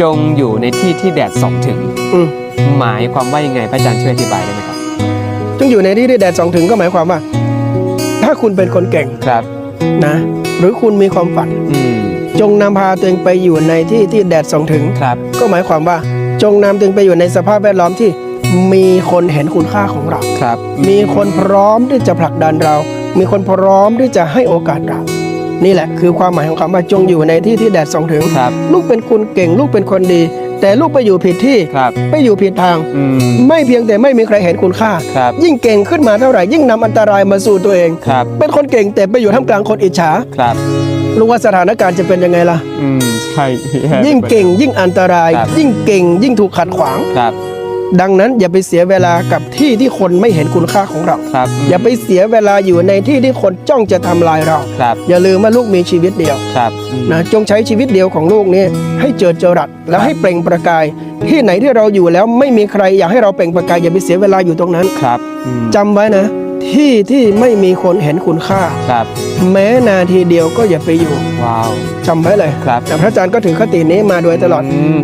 จงอยู่ในที่ที่แดดส่องถึง อืมหมายความว่ายังไงพระอาจารย์ช่วยอธิบายได้ไหมครับ จงอยู่ในที่ที่แดดส่องถึงก็หมายความว่า ถ้าคุณเป็นคนเก่งครับ นะ หรือคุณมีความฝัน อืม จงนำพาตัวเองไปอยู่ในที่ที่แดดส่องถึง ครับ ก็หมายความว่า จงนำตัวเองไปอยู่ในสภาพแวดล้อมที่ มีคนเห็นคุณค่าของเรา ครับ มีคนพร้อมที่จะผลักดันเรา มีคนพร้อมที่จะให้โอกาสเรา นี่แหละคือความหมายของคำว่าจงอยู่ในที่ที่แดดส่องถึง ครับ ลูกเป็นคนเก่ง ลูกเป็นคนดี แต่ลูกไปอยู่ผิดที่ ครับ ไปอยู่ผิดทาง อืม ไม่เพียงแต่ไม่มีใครเห็นคุณค่า ครับยิ่งเก่งขึ้นมาเท่าไหร่ ยิ่งนำอันตรายมาสู่ตัวเอง ครับ เป็นคนเก่งแต่ไปอยู่ท่ามกลางคนอิจฉาครับ รู้ว่าสถานการณ์จะเป็นยังไงล่ะ อืม ใช่ ยิ่งเก่งยิ่งอันตราย ครับ ยิ่งเก่งยิ่งถูกขัดขวาง ครับ ดังนั้นอย่าไปเสียเวลากับที่ที่คนไม่เห็นคุณค่าของเราครับอย่าไปเสียเวลาอยู่ในที่ที่คนจ้องจะทำลายเราครับอย่าลืมว่าลูกมีชีวิตเดียวครับอืมนะจงใช้ชีวิตเดียวของลูกนี้ให้เจิดจรัสแล้วให้เปล่งประกาย ที่ไหนที่เราอยู่แล้วไม่มีใครอยากให้เราเปล่งประกายอย่าไปเสียเวลาอยู่ตรงนั้นครับอืมจำไว้นะที่ที่ไม่มีคนเห็นคุณค่าครับ แม้นาทีเดียวก็อย่าไปอยู่ ว้าวจำไว้เลยครับแต่พระอาจารย์ก็ถือคตินี้มาโดยตลอดม